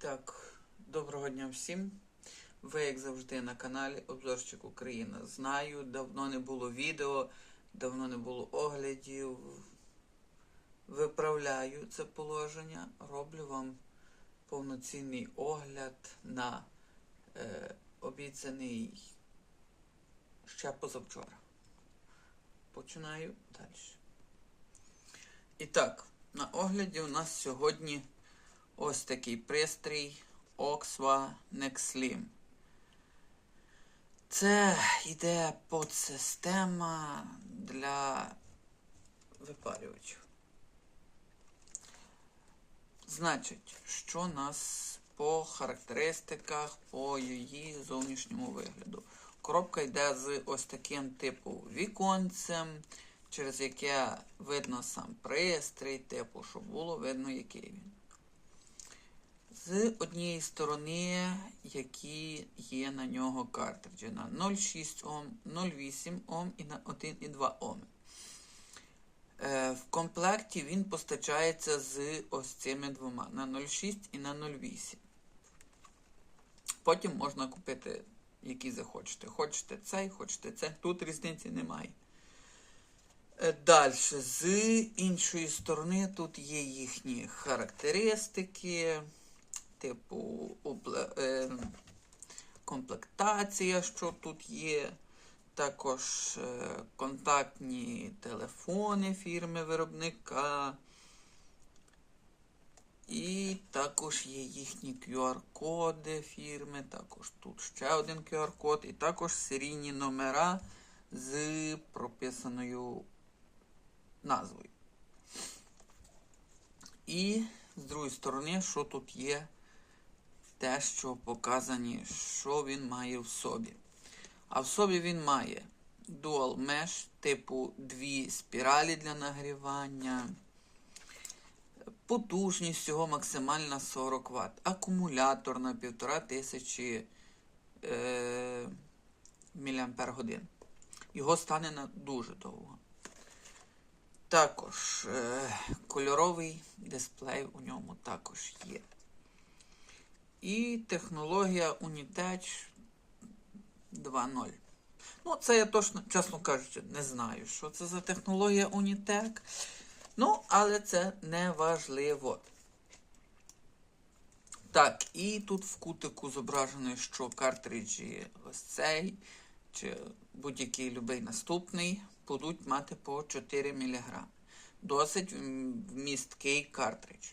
так, доброго дня всім. Ви, як завжди, на каналі Обзорчик Україна. Знаю, давно не було відео, давно не було оглядів. Виправляю це положення, роблю вам повноцінний огляд на е, обіцяний ще позавчора. Починаю далі. І так, на огляді у нас сьогодні ось такий пристрій Oxva Nexlim. Це йде подсистема для випарювачів. Значить, що нас по характеристиках, по її зовнішньому вигляду. Коробка йде з ось таким типу віконцем, через яке видно сам пристрій, типу, щоб було видно, який він. З однієї сторони, які є на нього картриджі на 0,6 Ом, 0,8 Ом і на 1,2 Ом. Е, в комплекті він постачається з ось цими двома на 0,6 і на 0,8. Потім можна купити, які захочете. Хочете цей, хочете цей. Тут різниці немає. Далі, з іншої сторони, тут є їхні характеристики, типу обле- е, комплектація, що тут є. Також е, контактні телефони фірми виробника. І також є їхні QR-коди фірми. Також тут ще один QR-код, і також серійні номера з прописаною назвою. І з другої сторони, що тут є те, що показані, що він має в собі. А в собі він має Dual Mesh, типу дві спіралі для нагрівання. Потужність всього максимальна 40 Вт. Акумулятор на 1500 е. Його стане на дуже довго. Також е, кольоровий дисплей у ньому також є. І технологія Unitech 2.0. Ну, це я точно, чесно кажучи, не знаю, що це за технологія Unitec. Ну, але це не важливо. Так, і тут в кутику зображено, що картриджі ось цей, чи будь-який любий наступний, будуть мати по 4 мг. Досить вмісткий картридж.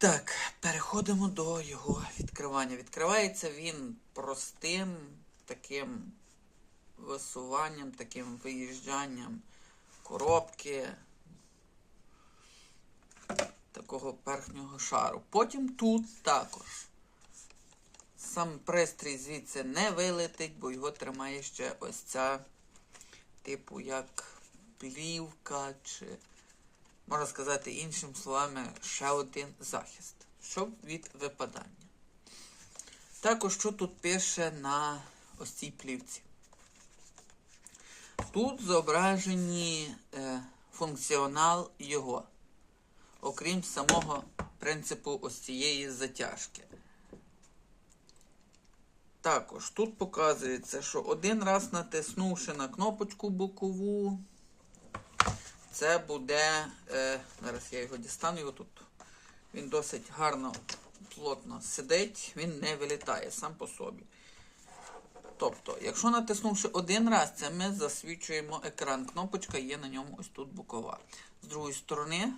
Так, переходимо до його відкривання. Відкривається він простим таким висуванням, таким виїжджанням коробки такого верхнього шару. Потім тут також. Сам пристрій звідси не вилетить, бо його тримає ще ось ця, типу, як плівка, чи, можна сказати, іншими словами, ще один захист, щоб від випадання. Також, що тут пише на ось цій плівці. Тут зображені е, функціонал його, окрім самого принципу ось цієї затяжки. Також тут показується, що один раз натиснувши на кнопочку бокову, це буде. Е, зараз я його дістану, його тут. Він досить гарно, плотно сидить, він не вилітає сам по собі. Тобто, якщо натиснувши один раз, це ми засвічуємо екран. Кнопочка є на ньому ось тут бокова. З другої сторони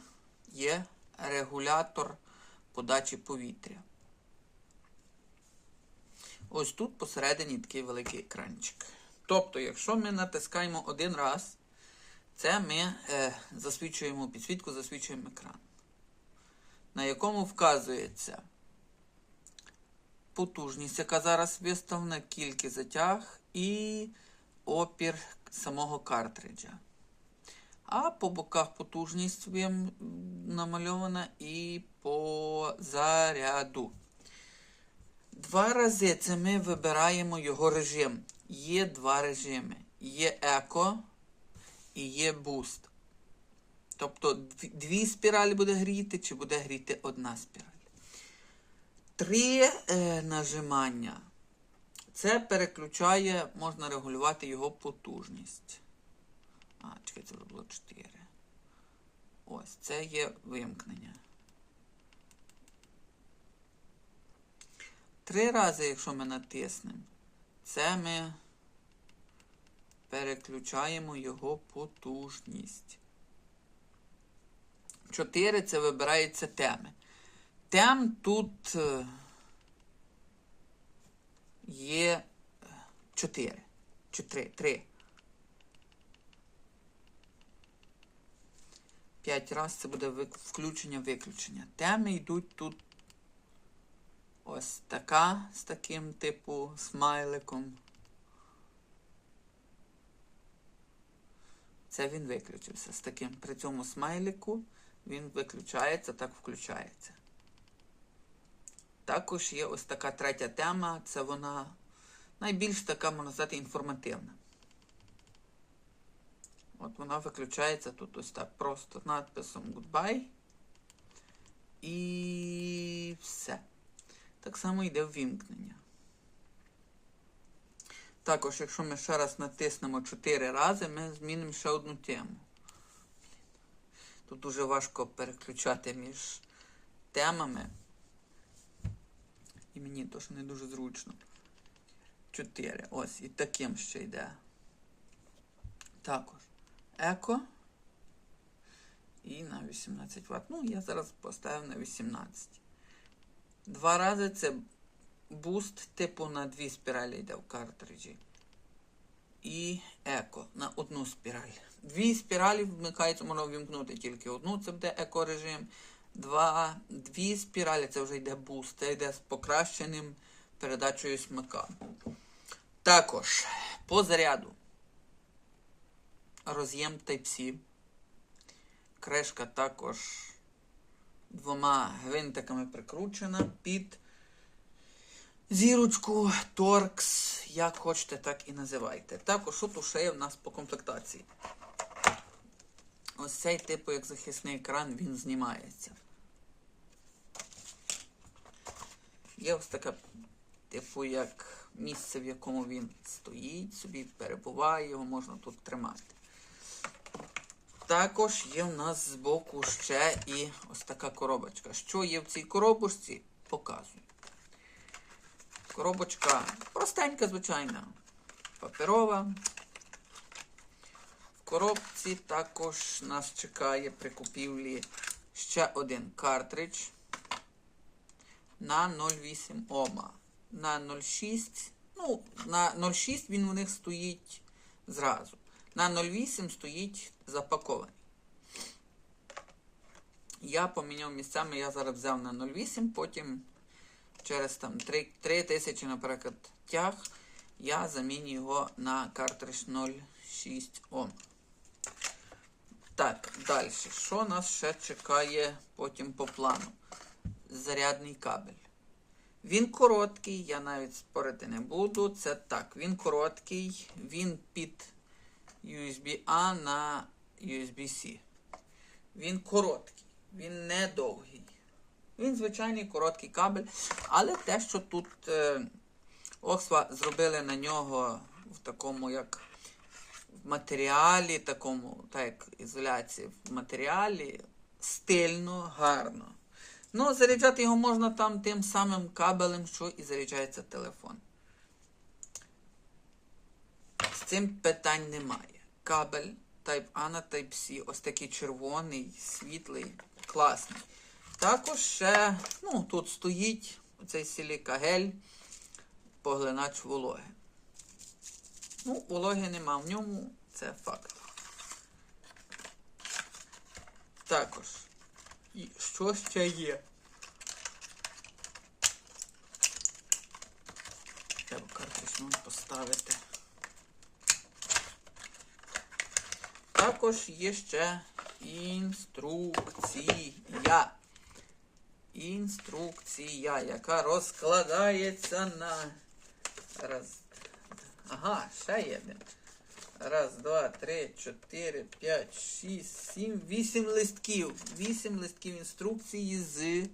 є регулятор подачі повітря. Ось тут посередині такий великий екранчик. Тобто, якщо ми натискаємо один раз, це ми е, засвічуємо підсвітку, засвічуємо екран, на якому вказується потужність, яка зараз виставлена, кількість затяг і опір самого картриджа. А по боках потужність намальована і по заряду. Два рази це ми вибираємо його режим. Є два режими. Є еко і є буст. Тобто дві спіралі буде гріти, чи буде гріти одна спіраль. Три е, нажимання. Це переключає, можна регулювати його потужність. А, чекай, це було 4. Ось, це є вимкнення. Три рази, якщо ми натиснемо, це ми переключаємо його потужність. Чотири це вибирається теми. Тем тут е, є е, чотири. Чотири. Три. П'ять раз це буде включення-виключення. Теми йдуть тут ось така з таким типу смайликом. Це він виключився з таким. При цьому смайлику він виключається, так включається. Також є ось така третя тема, це вона найбільш така, можна сказати, інформативна. От вона виключається тут ось так просто надписом Goodbye. І все. Так само йде ввімкнення. Також, якщо ми ще раз натиснемо 4 рази, ми змінимо ще одну тему. Тут дуже важко переключати між темами. І мені теж не дуже зручно. 4. Ось, і таким ще йде. Також. Еко. І на 18 Вт. Ну, я зараз поставив на 18. Два рази це буст, типу на дві спіралі йде в картриджі. І еко на одну спіраль. Дві спіралі вмикаються, можна ввімкнути тільки одну, це буде еко-режим. Два, дві спіралі це вже йде буст, це йде з покращеним передачею смика. Також по заряду роз'єм Type-C. Кришка також двома гвинтиками прикручена під зірочку, торкс, як хочете, так і називайте. Також тут ще є в нас по комплектації. Ось цей типу, як захисний екран, він знімається. Є ось таке, типу, як місце, в якому він стоїть, собі перебуває, його можна тут тримати. Також є в нас збоку ще і ось така коробочка. Що є в цій коробочці, показую. Коробочка простенька, звичайна, паперова. В коробці також нас чекає при купівлі ще один картридж на 0,8 Ома. На 0,6. Ну, на 0,6 він у них стоїть зразу. На 0,8 стоїть запакований. Я поміняв місцями, я зараз взяв на 0,8, потім через там 3, 3 тисячі, наприклад, тяг, я заміню його на картридж 0,6 Ом. Так, далі. Що нас ще чекає потім по плану? Зарядний кабель. Він короткий, я навіть спорити не буду. Це так, він короткий, він під USB-A на USB-C. Він короткий, він не довгий. Він звичайний короткий кабель, але те, що тут е, Оксфа зробили на нього в такому, як в матеріалі, такому, так як ізоляції в матеріалі, стильно, гарно. Ну, заряджати його можна там тим самим кабелем, що і заряджається телефон. З цим питань немає. Кабель Type-A на Type-C, ось такий червоний, світлий, класний. Також ще, ну, тут стоїть оцей силікагель, поглинач вологи. Ну, вологи нема в ньому, це факт. Також, і що ще є? Треба карточну поставити. Також є ще інструкція. Інструкція, яка розкладається на раз. Ага, ще є. Раз, два, три, чотири, п'ять, шість, сім, вісім листків. Вісім листків інструкції з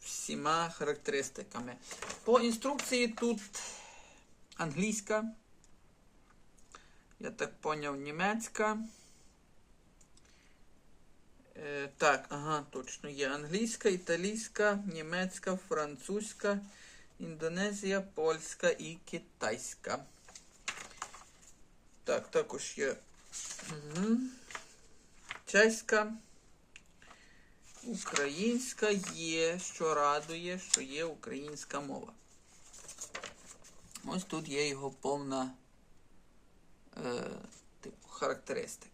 всіма характеристиками. По інструкції тут англійська. Я так поняв, німецька. Е, так, ага, точно є англійська, італійська, німецька, французька, індонезія, польська і китайська. Так, також є угу. чеська, українська є, що радує, що є українська мова. Ось тут є його повна е, типу, характеристика.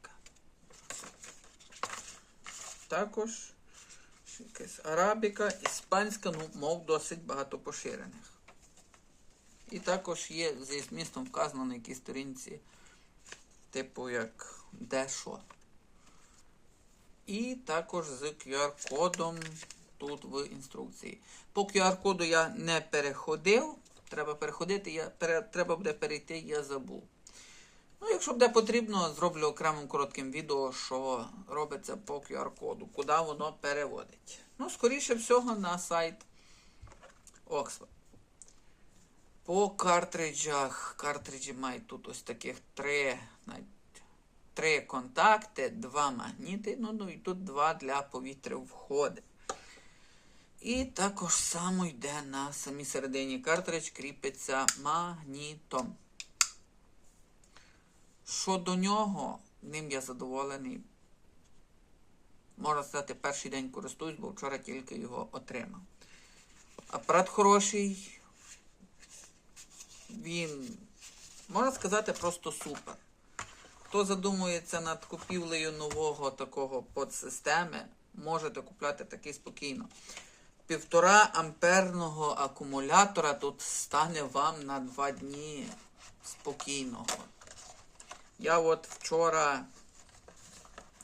Також якась арабіка, іспанська, ну, мов досить багато поширених. І також є зі змістом вказано на якій сторінці, типу як де. І також з QR-кодом тут в інструкції. По QR-коду я не переходив. Треба переходити, я, треба буде перейти, я забув. Ну, якщо буде потрібно, зроблю окремим коротким відео, що робиться по QR-коду, куди воно переводить. Ну, скоріше всього, на сайт Oxford. По картриджах. Картриджі мають тут ось таких три, навіть, три контакти, два магніти, ну, ну і тут два для повітря входи. І також само йде на самій середині картридж, кріпиться магнітом. Щодо нього, ним я задоволений. Можна сказати, перший день користуюсь, бо вчора тільки його отримав. Апарат хороший. Він, можна сказати, просто супер. Хто задумується над купівлею нового такого подсистеми, можете купляти такий спокійно. Півтора амперного акумулятора тут стане вам на два дні спокійного. Я от вчора,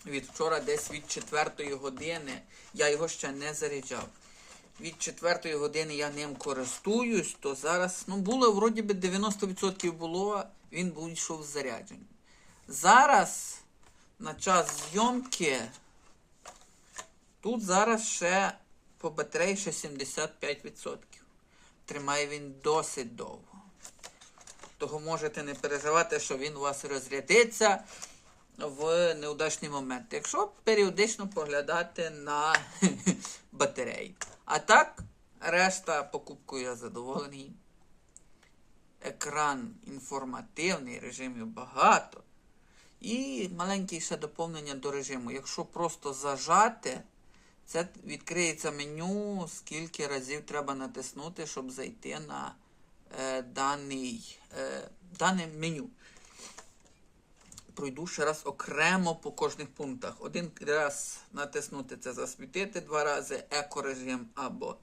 від вчора десь від 4 години, я його ще не заряджав. Від 4 години я ним користуюсь, то зараз, ну, було, вроді би 90% було, він був йшов заряджений. Зараз, на час зйомки, тут зараз ще по батареї ще 75%. Тримає він досить довго. Того можете не переживати, що він у вас розрядиться в неудачний момент. Якщо періодично поглядати на батареї. А так, решта покупкою я задоволений. Екран інформативний, режимів багато. І маленьке ще доповнення до режиму. Якщо просто зажати, це відкриється меню, скільки разів треба натиснути, щоб зайти на е, даний, е, дане меню. Пройду ще раз окремо по кожних пунктах. Один раз натиснути це засвітити, два рази екорежим або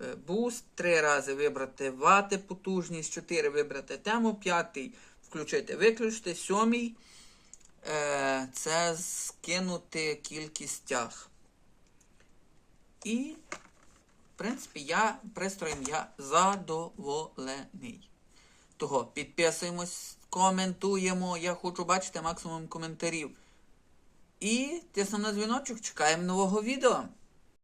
е, буст, три рази вибрати вати потужність, чотири вибрати тему, п'ятий включити, виключити, сьомий це скинути кількість тяг. І, в принципі, я пристроєм я задоволений. Того підписуємось, коментуємо. Я хочу бачити максимум коментарів. І тиснемо на дзвіночок, чекаємо нового відео.